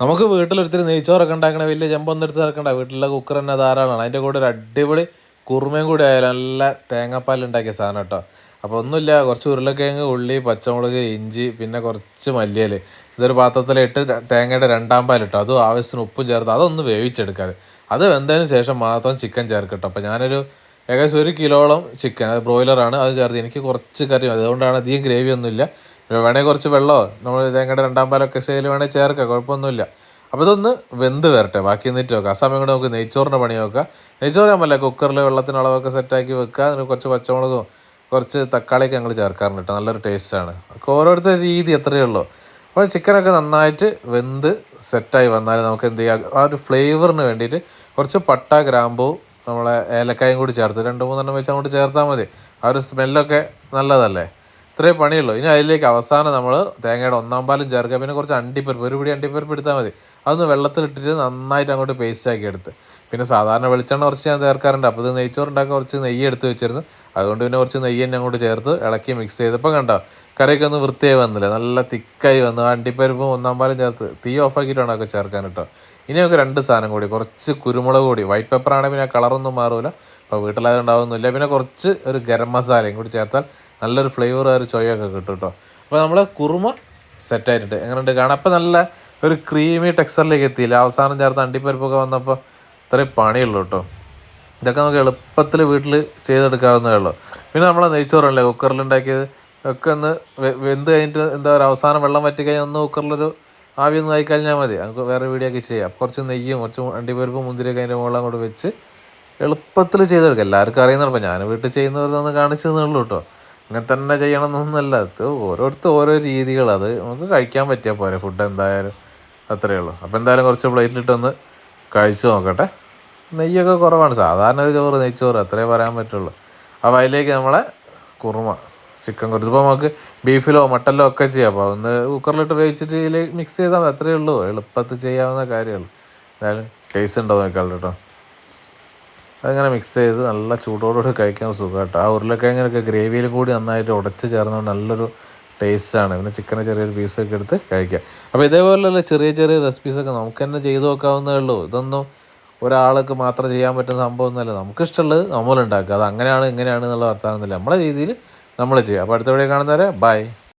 നമുക്ക് വീട്ടിലൊരുത്തിരി നെയ്ച്ചോറൊക്കെ ഉണ്ടാക്കണ വലിയ ചെമ്പൊന്നെടുത്ത് നടക്കണ്ട. വീട്ടിലെ കുക്കർ തന്നെ ധാരാളമാണ്. അതിന്റെ കൂടെ ഒരു അടിപൊളി കുറുമയും കൂടി ആയാലും നല്ല തേങ്ങാപ്പാൽ ഉണ്ടാക്കിയ സാധനം കേട്ടോ. അപ്പോൾ ഒന്നുമില്ല കുറച്ച് ഉരുളക്കിഴങ്ങ് ഉള്ളി പച്ചമുളക് ഇഞ്ചി പിന്നെ കുറച്ച് മല്ലിയൽ ഇതൊരു പാത്രത്തിലിട്ട് തേങ്ങയുടെ രണ്ടാം പാലിട്ടോ അതും ആവശ്യത്തിന് ഉപ്പും ചേർത്ത് അതൊന്ന് വേവിച്ചെടുക്കാതെ അത് വെന്തതിന് ശേഷം മാത്രം ചിക്കൻ ചേർക്കട്ടോ അപ്പോൾ ഞാനൊരു ഏകദേശം ഒരു കിലോളം ചിക്കൻ അത് ബ്രോയിലറാണ് അത് ചേർത്ത് എനിക്ക് കുറച്ച് കറി അതുകൊണ്ടാണ് അധികം ഗ്രേവി ഒന്നുമില്ല. വേണേൽ കുറച്ച് വെള്ളമോ? നമ്മൾ തേങ്ങയുടെ രണ്ടാം പാലൊക്കെ ശൈലി വേണേൽ ചേർക്കുക കുഴപ്പമൊന്നുമില്ല. അപ്പോൾ ഇതൊന്ന് വെന്ത് വരട്ടെ ബാക്കി എന്നിട്ട് വെക്കുക ആ സമയം കൂടെ നമുക്ക് നെയ്ച്ചോറിന്റെ പണി നോക്കുക നെയ്ച്ചോറ് ആകുമ്പോൾ കുക്കറിൽ വെള്ളത്തിന് അളവൊക്കെ സെറ്റാക്കി വെക്കുക. അതിന് കുറച്ച് പച്ചമുളകും കുറച്ച് തക്കാളിയൊക്കെ ഞങ്ങൾ ചേർക്കാറുണ്ട് കേട്ടോ നല്ലൊരു ടേസ്റ്റാണ് ഒക്കെ ഓരോരുത്തരുടെ രീതി എത്രയേ ഉള്ളൂ. അപ്പോൾ ചിക്കനൊക്കെ നന്നായിട്ട് വെന്ത് സെറ്റായി വന്നാൽ നമുക്ക് എന്ത് ചെയ്യാം? ആ ഒരു ഫ്ലേവറിന് വേണ്ടിയിട്ട് കുറച്ച് പട്ട ഗ്രാമ്പൂ നമ്മളെ ഏലക്കായും കൂടി ചേർത്ത് രണ്ട് മൂന്നെണ്ണം വെച്ച് അങ്ങോട്ട് ചേർത്താൽ മതി. ആ ഒരു സ്മെല്ലൊക്കെ നല്ലതല്ലേ? ഇത്രേ പണിയുള്ളൂ. ഇനി അതിലേക്ക് അവസാനം നമ്മൾ തേങ്ങയുടെ ഒന്നാം പാലും ചേർക്കുക പിന്നെ കുറച്ച് അണ്ടിപ്പരിപ്പ് ഒരു പിടി അണ്ടിപ്പരിപ്പ് എടുത്താൽ മതി. അതൊന്ന് വെള്ളത്തിലിട്ടിട്ട് നന്നായിട്ട് അങ്ങോട്ട് പേസ്റ്റ് ആക്കി എടുത്ത്. പിന്നെ സാധാരണ വെളിച്ചെണ്ണ കുറച്ച് ഞാൻ ചേർക്കാറുണ്ട്. അപ്പോൾ ഇത് നെയ്ച്ചോറുണ്ടാക്കാൻ കുറച്ച് നെയ്യ് എടുത്ത് വെച്ചിരുന്നു. അതുകൊണ്ട് പിന്നെ കുറച്ച് നെയ്യ് തന്നെ അങ്ങോട്ട് ചേർത്ത് ഇളക്കി മിക്സ് ചെയ്തപ്പോൾ കണ്ടോ കറിയൊക്കെ ഒന്ന് വൃത്തിയായി വന്നില്ല. നല്ല തിക്കായി വന്നു. അണ്ടിപ്പരിപ്പും ഒന്നാം പാലും ചേർത്ത് തീ ഓഫാക്കിയിട്ടാണ് ഒക്കെ ചേർക്കാൻ കേട്ടോ. ഇനി നമുക്ക് രണ്ട് സാധനം കൂടി കുറച്ച് കുരുമുളക് കൂടി. വൈറ്റ് പെപ്പർ ആണെങ്കിൽ പിന്നെ കളറൊന്നും മാറില്ല അപ്പോൾ വീട്ടിലായത് ഉണ്ടാവുന്നില്ല പിന്നെ കുറച്ച് ഒരു ഗരം മസാലയും കൂടി ചേർത്താൽ നല്ലൊരു ഫ്ലേവർ ഒരു ചൊയ്യൊക്കെ കിട്ടും കേട്ടോ അപ്പോൾ നമ്മൾ കുറുമ സെറ്റായിട്ടുണ്ട് എങ്ങനെയുണ്ട്? കാണാം അപ്പോൾ നല്ല ഒരു ക്രീമി ടെക്സ്ചറിലേക്ക് എത്തിയില്ല? അവസാനം ചേർത്ത് അണ്ടിപ്പരിപ്പൊക്കെ വന്നപ്പോൾ ഇത്രയും പണിയുള്ളൂ കേട്ടോ ഇതൊക്കെ നമുക്ക് എളുപ്പത്തിൽ വീട്ടിൽ ചെയ്തെടുക്കാവുന്നതേ ഉള്ളൂ. പിന്നെ നമ്മൾ നെയ്ച്ചോറല്ലേ? കുക്കറിൽ ഉണ്ടാക്കിയത് ഒക്കെ ഒന്ന് വെന്ത് കഴിഞ്ഞിട്ട് എന്താ പറയുക അവസാനം വെള്ളം വറ്റി കഴിഞ്ഞാൽ ഒന്ന് കുക്കറിലൊരു ആവി ഒന്ന് ആയിക്കഴിഞ്ഞാൽ മതി. നമുക്ക് വേറെ വീഡിയോ ഒക്കെ ചെയ്യാം. കുറച്ച് നെയ്യും കുറച്ച് അണ്ടിപ്പരിപ്പും മുന്തിരിയൊക്കെ അതിന്റെ മുകളിൽ അങ്ങോട്ട് വെച്ച് എളുപ്പത്തിൽ ചെയ്തെടുക്കാം. എല്ലാവർക്കും അറിയുന്നുണ്ട് ഞാൻ വീട്ടിൽ ചെയ്യുന്നവരൊന്ന് കാണിച്ചു തന്നുള്ളൂ കേട്ടോ അങ്ങനെ തന്നെ ചെയ്യണം എന്നൊന്നുമല്ല അത് ഓരോരുത്തർ ഓരോ രീതികൾ. അത് നമുക്ക് കഴിക്കാൻ പറ്റിയാൽ പോരെ. ഫുഡ് എന്തായാലും അത്രയേ ഉള്ളൂ. അപ്പോൾ എന്തായാലും കുറച്ച് പ്ലേറ്റിലിട്ടൊന്ന് കഴിച്ചു നോക്കട്ടെ. നെയ്യൊക്കെ കുറവാണ്. സാധാരണ ഒരു ചോറ് നെയ്ച്ചോറ് അത്രേ പറയാൻ പറ്റുള്ളൂ. അപ്പോൾ അതിലേക്ക് നമ്മളെ കുറുമ ചിക്കൻ കുറുമ. ഇപ്പോൾ നമുക്ക് ബീഫിലോ മട്ടനിലോ ഒക്കെ ചെയ്യാം. അപ്പോൾ ഒന്ന് കുക്കറിലിട്ട് വേവിച്ചിട്ട് ഇതിൽ മിക്സ് ചെയ്താൽ അത്രയേ ഉള്ളൂ. എളുപ്പത്തിൽ ചെയ്യാവുന്ന കാര്യമുള്ളൂ എന്തായാലും ടേസ്റ്റ് ഉണ്ടോ നോക്കാം കേട്ടോ. അതങ്ങനെ മിക്സ് ചെയ്ത് നല്ല ചൂടോടുകൂടി കഴിക്കാൻ സുഖം കേട്ടോ ആ ഉരുളക്കിഴങ്ങിനൊക്കെ ഗ്രേവിയിൽ കൂടി നന്നായിട്ട് ഉടച്ച് ചേർന്നുകൊണ്ട് നല്ലൊരു ടേസ്റ്റാണ് പിന്നെ ചിക്കനെ ചെറിയൊരു പീസൊക്കെ എടുത്ത് കഴിക്കുക അപ്പോൾ ഇതേപോലെയുള്ള ചെറിയ ചെറിയ റെസിപ്പീസൊക്കെ നമുക്ക് തന്നെ ചെയ്തു നോക്കാവുന്നേ ഉള്ളൂ. ഇതൊന്നും ഒരാൾക്ക് മാത്രം ചെയ്യാൻ പറ്റുന്ന സംഭവമൊന്നുമല്ല. നമുക്ക് നമുക്കിഷ്ടമുള്ളത് നമ്മളുണ്ടാക്കുക അത് അങ്ങനെയാണ് ഇങ്ങനെയാണ് എന്നുള്ള വർത്താനമൊന്നുമില്ല. നമ്മളെ രീതിയിൽ നമ്മൾ ചെയ്യുക. അപ്പോൾ അടുത്ത വീഡിയോ കാണുന്നവരെ ബൈ